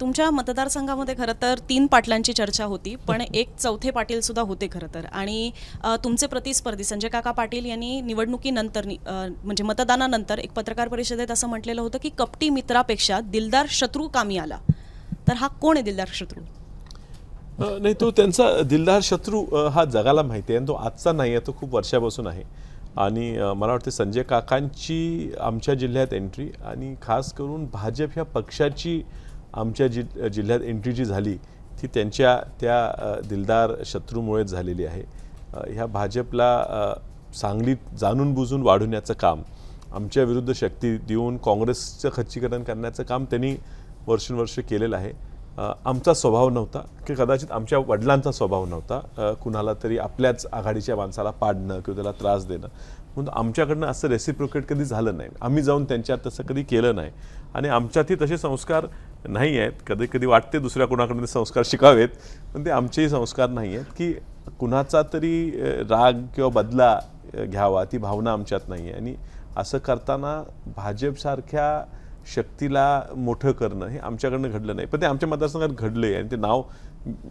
तुमच्या मतदारसंघामध्ये खरं तर तीन पाटलांची चर्चा होती पण एक चौथे पाटील सुद्धा होते खरं तर. आणि तुमचे प्रतिस्पर्धी संजय काका पाटील यांनी निवडणुकीनंतर म्हणजे मतदानानंतर एक पत्रकार परिषदेत असं म्हटलेलं होतं की कपटी मित्रापेक्षा दिलदार शत्रू कामी आला. तर हा कोण आहे दिलदार शत्रू? नाही तो त्यांचा दिलदार शत्रू हा जगाला माहिती आहे आणि तो आजचा नाही आहे तो खूप वर्षापासून आहे. आणि मला वाटते संजय काकांची आमच्या जिल्ह्यात एंट्री आणि खास करून भाजप ह्या पक्षाची आमच्या जि जिल्ह्यात एंट्री जी झाली ती त्यांच्या त्या दिलदार शत्रूमुळेच झालेली आहे. ह्या भाजपला सांगलीत जाणून बुजून वाढवण्याचं काम आमच्या विरुद्ध शक्ती देऊन काँग्रेसचं खच्चीकरण करण्याचं काम त्यांनी वर्षानुवर्ष केलेलं आहे. आमचा स्वभाव नव्हता की कदाचित आमच्या वडिलांचा स्वभाव नव्हता कुणाला तरी आपल्याच आघाडीच्या माणसाला पाडणं किंवा त्याला त्रास देणं. म्हणून आमच्याकडनं असं रेसिप्रोकेट कधी झालं नाही. आम्ही जाऊन त्यांच्यात तसं कधी केलं नाही. आणि आमच्यातही तसे संस्कार नाही आहेत. कधी कधी वाटते दुसऱ्या कुणाकडून ते संस्कार शिकावेत पण ते आमचेही संस्कार नाही आहेत की कुणाचा तरी राग किंवा बदला घ्यावा ती भावना आमच्यात नाही आहे. आणि असं करताना भाजपसारख्या शक्तीला मोठं करणं हे आमच्याकडनं घडलं नाही. पण ते आमच्या मतदारसंघात घडले आणि ते नाव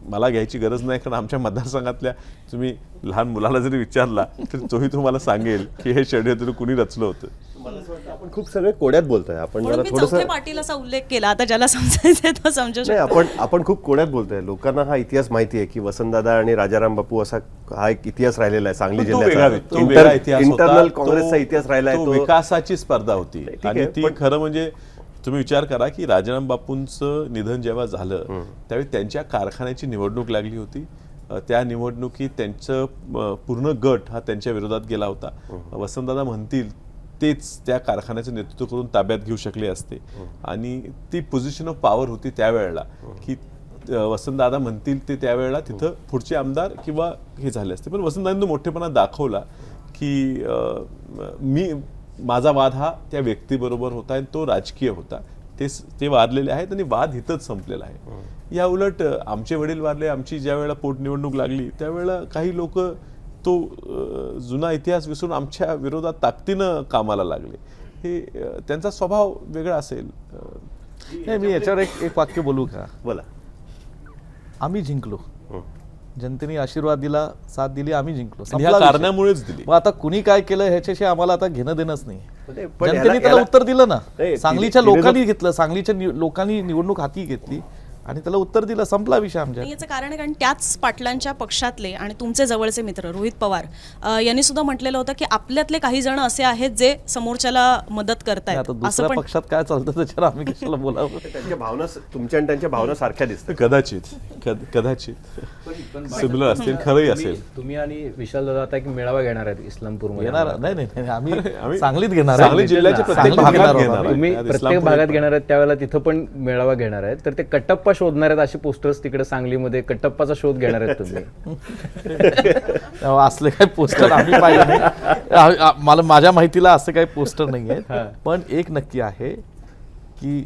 मला घ्यायची गरज नाही कारण आमच्या मतदारसंघातल्या तुम्ही लहान मुलाला जरी विचारला तर तोही तुम्हाला सांगेल की हे षडयंत्र कुणी रचलं होतं. आपण खूप सगळे कोड्यात बोलतोय. आपण जरा थोडस पाटील असा उल्लेख केला. आता ज्याला समजायचं तो समजू नाही शकतो. आपण आपण खूप कोड्यात बोलतोय. लोकांना हा इतिहास माहिती आहे की वसंतदादा आणि राजाराम बापू असा हा एक इतिहास राहिलेला आहे सांगली जिल्ह्याचा. इंटरनल काँग्रेसचा इतिहास राहिला आहे विकासाची स्पर्धा होती. आणि ती खरं म्हणजे तुम्ही विचार करा की राजाराम बापूंचं निधन जेव्हा झालं त्यावेळी त्यांच्या कारखान्याची निवडणूक लागली होती. त्या निवडणुकीत त्यांचं पूर्ण गट हा त्यांच्या विरोधात गेला होता. वसंतदादा म्हणतील तेच त्या कारखान्याचं नेतृत्व करून ताब्यात घेऊ शकले असते. आणि ती पोझिशन ऑफ पॉवर होती त्यावेळेला. की वसंतदादा म्हणतील ते त्यावेळेला तिथं पुढचे आमदार किंवा हे झाले असते. पण वसंतदादांनी मोठेपणा दाखवला की मी माझा वाद हा त्या व्यक्तीबरोबर होता आणि तो राजकीय होता. ते ते वारलेले आहेत आणि वाद इथंच संपलेला आहे. या उलट आमचे वडील वारले आमची ज्या वेळेला पोटनिवडणूक लागली त्यावेळेला काही लोक तो जुना इतिहास विसरून आमच्या विरोधात ताकदीनं कामाला लागले. हे त्यांचा स्वभाव वेगळा असेल. नाही मी याच्यावर एक एक वाक्य बोलू का? बोला. आम्ही जिंकलो. जनतेने आशीर्वाद दिला साथ दिली आम्ही जिंकलो. कारणामुळेच दिली. मग आता कुणी काय केलं ह्याच्याशी आम्हाला आता घेणं देणंच नाही. जनतेने त्याला उत्तर दिलं ना. सांगलीच्या लोकांनी घेतलं सांगलीच्या लोकांनी निवडणूक हाती घेतली. आणि त्याला उत्तर दिलं संपला विषय आमच्या आणि याचं कारण आहे कारण त्याच पाटलांच्या पक्षातले आणि तुमचे जवळचे मित्र रोहित पवार अ, यांनी सुद्धा म्हटलेलं होतं की आपल्यातले काही जण असे आहेत जे समोरच्याला मदत करतायत. आता असं दुसऱ्या पण पक्षात काय चालतं त्याच्यावर आम्ही कशाला बोलावं? त्यांच्या भावना तुमच्या आणि त्यांच्या भावना सारख्या दिसतात. कदाचित. कद- कदाचित. सिमिलर असतील खरंही असेल. तुम्ही आणि विशाल दादा आता एक मेळावा घेणार आहेत इस्लामपूरमध्ये घेणार नाही नाही नाही, आम्ही आम्ही सांगलीत घेणार आहे. सांगली जिल्ह्याच्या प्रत्येक सांगलीत भागात घेणार घेणार आहोत. आहे. तुम्ही प्रत्येक इस्लामपूर भागात घेणार आहेत त्यावेळेला तिथं पण मेळावा घेणार आहेत. तर ते कटप्पा शोधणार आहेत असे पोस्टर्स तिकडे सांगलीमध्ये कटप्पाचा शोध घेणार आहेत तुम्ही. असले काही पोस्टर आम्ही नाही. आ- मला माझ्या माहितीला असं काही पोस्टर नाही आहेत. पण एक नक्की आहे की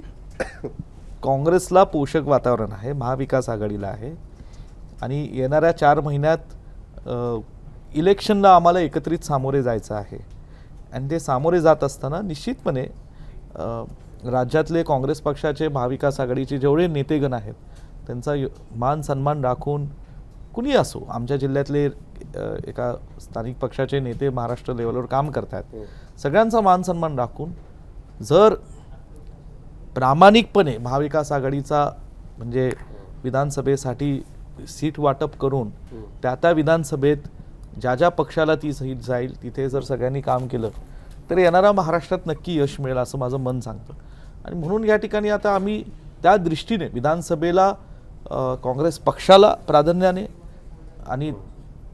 काँग्रेसला पोषक वातावरण आहे महाविकास आघाडीला आहे. आणि येणाऱ्या चार महिन्यात इलेक्शनला आम्हाला एकत्रित सामोरे जायचं आहे. आणि ते सामोरे जात असताना निश्चितपणे राज्यातले काँग्रेस पक्षाचे महाविकास आघाडीचे जेवढे नेतेगण आहेत त्यांचा यो- मान सन्मान राखून कुणी असो आमच्या जिल्ह्यातले एका स्थानिक पक्षाचे नेते महाराष्ट्र लेवलवर काम करतात सगळ्यांचा मान सन्मान राखून जर प्रामाणिकपणे महाविकास आघाडीचा म्हणजे विधानसभेसाठी सीट वाटप करून त्या त्या विधानसभेत ज्या ज्या पक्षाला ती सीट जाईल तिथे जर सगळ्यांनी काम केलं तर येणाऱ्या महाराष्ट्रात नक्की यश मिळेल असं माझं मन सांगतं. आणि म्हणून या ठिकाणी आता आम्ही त्या दृष्टीने विधानसभेला काँग्रेस पक्षाला प्राधान्याने आणि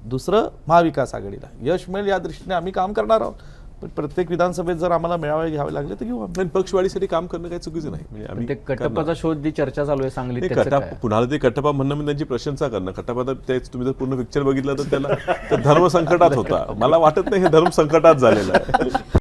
दुसरं महाविकास आघाडीला यश मिळेल या दृष्टीने आम्ही काम करणार आहोत. पण प्रत्येक विधानसभेत जर आम्हाला मेळावे घ्यावे लागले तर घेऊ आम्ही. पक्षवाढीसाठी काम करणं काही चुकीचं नाही. म्हणजे आम्ही कटप्पाचा शोध जी चर्चा चालू आहे सांगलीत ते त्याचं कटा काय? कुणाला ते कटपा म्हणणं मी त्यांची प्रशंसा करणं. कटपा तर तेच तुम्ही जर पूर्ण पिक्चर बघितलं तर त्याला तर धर्म संकटात होता. मला वाटत नाही हे धर्म संकटात झालेलं आहे.